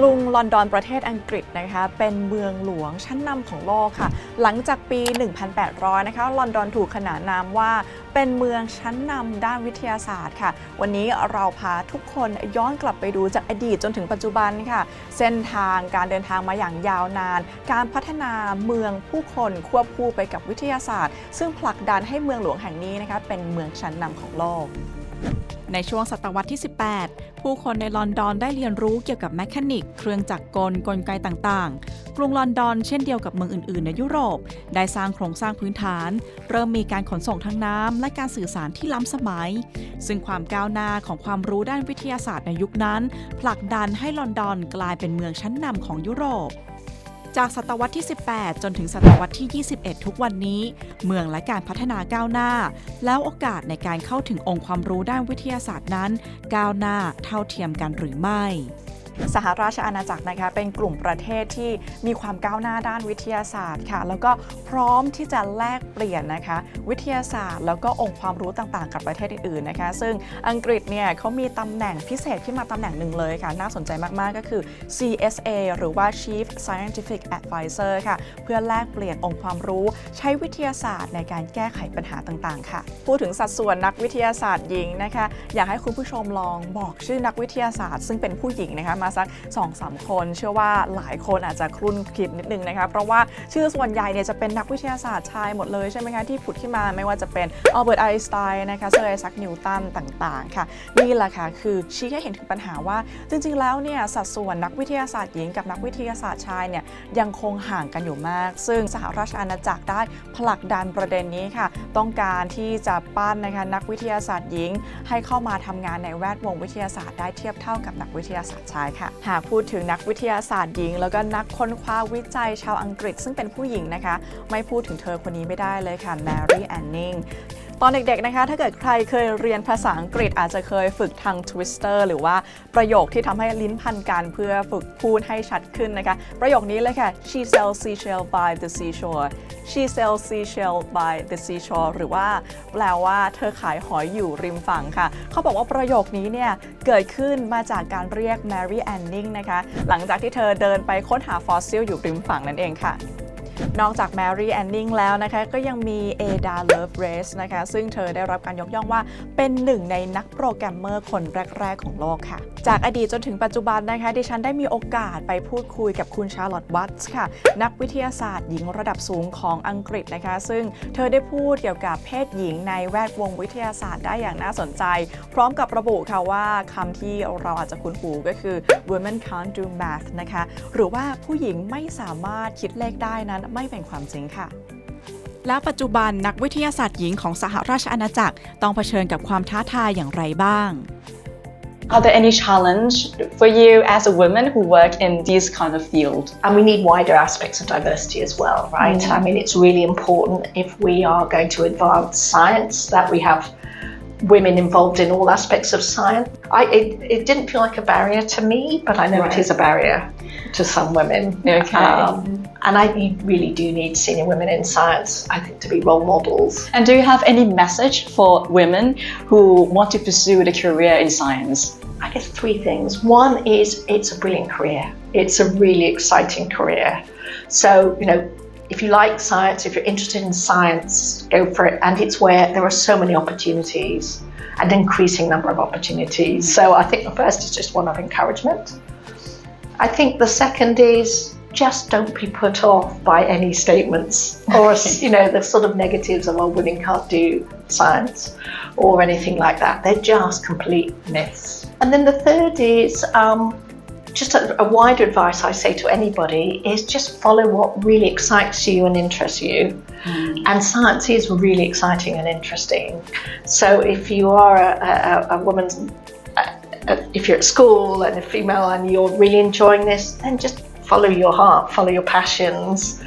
กรุงลอนดอนประเทศอังกฤษนะคะเป็นเมืองหลวงชั้นนำของโลกค่ะ หลังจากปี 1800 นะคะลอนดอนถูกขนานนามว่าเป็นเมืองชั้นนำด้านวิทยาศาสตร์ค่ะ วันนี้เราพาทุกคนย้อนกลับไปดูจากอดีตจนถึงปัจจุบันค่ะ เส้นทางการเดินทางมาอย่างยาวนาน การพัฒนาเมืองผู้คนควบคู่ไปกับวิทยาศาสตร์ ซึ่งผลักดันให้เมืองหลวงแห่งนี้นะคะเป็นเมืองชั้นนำของโลก ในช่วงศตวรรษที่ 18 ผู้คนในลอนดอนได้เรียนรู้เกี่ยวกับแมคานิก เครื่องจักรกลกลไกต่างๆ กรุงลอนดอนเช่นเดียวกับเมืองอื่นๆ ในยุโรป ได้สร้างโครงสร้างพื้นฐาน เริ่มมีการขนส่งทางน้ำและการสื่อสารที่ล้ำสมัย ซึ่งความก้าวหน้าของความรู้ด้านวิทยาศาสตร์ในยุคนั้น ผลักดันให้ลอนดอนกลายเป็นเมืองชั้นนำของยุโรป จากศตวรรษที่ 18 จนถึงศตวรรษที่ 21 ทุกวันนี้ เมืองและการพัฒนาก้าวหน้า แล้วโอกาสในการเข้าถึงองค์ความรู้ด้านวิทยาศาสตร์นั้น ก้าวหน้าเท่าเทียมกันหรือไม่ สหราชอาณาจักรนะคะเป็นกลุ่มประเทศที่มีความก้าวหน้าด้านวิทยาศาสตร์ค่ะ แล้วก็พร้อมที่จะแลกเปลี่ยนนะคะ วิทยาศาสตร์ แล้วก็องค์ความรู้ต่างๆ กับประเทศอื่นๆนะคะ ซึ่งอังกฤษเนี่ยเขามีตำแหน่งพิเศษขึ้นมาตำแหน่งหนึ่งเลยค่ะ น่าสนใจมากๆก็คือ CSA หรือว่า Chief Scientific Advisor ค่ะ เพื่อแลกเปลี่ยนองค์ความรู้ใช้วิทยาศาสตร์ในการแก้ไขปัญหาต่างๆ ค่ะ พูดถึงสัดส่วนนักวิทยาศาสตร์หญิงนะคะ อยากให้คุณผู้ชมลองบอกชื่อนักวิทยาศาสตร์ ซึ่งเป็นผู้หญิงนะคะมาสัก 2-3 คน เชื่อว่าหลายคนอาจจะครุ่นคิดนิดนึงนะคะเพราะว่าชื่อส่วนใหญ่เนี่ยจะเป็นนักวิทยาศาสตร์ชายหมดเลยใช่ไหมคะที่ผุดขึ้นมาไม่ว่าจะเป็นอัลเบิร์ตไอน์สไตน์นะคะเซอร์ไอแซคนิวตันต่างๆค่ะนี่แหละค่ะคือชี้ให้เห็นถึงปัญหาว่าจริงๆแล้วเนี่ยสัดส่วนนักวิทยาศาสตร์หญิงกับนักวิทยาศาสตร์ชายเนี่ยยังคงห่างกันอยู่มาก ซึ่งสหราชอาณาจักรได้ผลักดันประเด็นนี้ค่ะ ต้องการที่จะปั้นนะคะนักวิทยาศาสตร์หญิง ให้เข้ามาทำงานในแวดวงวิทยาศาสตร์ได้เทียบเท่ากับนักวิทยาศาสตร์ชายค่ะ หากพูดถึงนักวิทยาศาสตร์หญิง แล้วก็นักค้นคว้าวิจัยชาวอังกฤษ ซึ่งเป็นผู้หญิงนะคะ ไม่พูดถึงเธอคนนี้ไม่ได้เลยค่ะแมรี่แอนนิง ตอนเด็กๆนะคะ ถ้าเกิดใครเคยเรียนภาษาอังกฤษอาจจะเคยฝึกทาง Twister หรือว่าประโยคที่ทำให้ลิ้นพันกันเพื่อฝึกพูดให้ชัดขึ้นนะคะ ประโยคนี้เลยค่ะ she sells seashell by the seashore she sells seashell by the seashore หรือว่าแปลว่าเธอขายหอยอยู่ริมฝั่งค่ะ เขาบอกว่าประโยคนี้เนี่ย เกิดขึ้นมาจากการเรียก Mary Anning นะคะ หลังจากที่เธอเดินไปค้นหาฟอสซิลอยู่ริมฝั่งนั่นเองค่ะ นอกจาก Mary Anning แล้วนะคะก็ยังมี Ada Lovelace นะคะซึ่งเธอได้รับการยกย่องว่าเป็นหนึ่งในนักโปรแกรมเมอร์คนแรก ๆ ของโลกค่ะ จากอดีตจนถึงปัจจุบันนะคะดิฉันได้มีโอกาสไปพูดคุยกับคุณชาร์ลอตต์วัตส์ค่ะ นักวิทยาศาสตร์หญิงระดับสูงของอังกฤษนะคะ ซึ่งเธอได้พูดเกี่ยวกับเพศหญิงในแวดวงวิทยาศาสตร์ได้อย่างน่าสนใจ พร้อมกับระบุค่ะว่าคำที่เราอาจจะคุ้นหูก็คือ women can't do math นะคะหรือว่าผู้หญิงไม่สามารถคิดเลขได้นั้นไม่เป็นความจริงค่ะแล้วปัจจุบันนักวิทยาศาสตร์หญิงของสหราชอาณาจักรต้องเผชิญกับความท้าทายอย่างไรบ้าง Are there any challenge for you as a woman who work in this kind of field? And we need wider aspects of diversity as well, right? I mean, it's really important if we are going to advance science that we have women involved in all aspects of science. I, it, it didn't feel like a barrier to me, but I know Right. it is a barrier to some women. Okay. Um, and I really do need senior women in science, I think, to be role models. And do you have any message for women who want to pursue the career in science? I guess three things. One is it's a brilliant career. It's a really exciting career. So, you know, if you like science, if you're interested in science, go for it. And it's where there are so many opportunities, an increasing number of opportunities. So I think the first is just one of encouragement. I think the second is just don't be put off by any statements or you know the sort of negatives of oh women can't do science or anything like that. They're just complete myths. And then the third is um, just a, a wider advice I say to anybody is just follow what really excites you and interests you. And science is really exciting and interesting. So if you are a, a, a woman, if you're at school and a female and you're really enjoying this, then just follow your heart, follow your passions,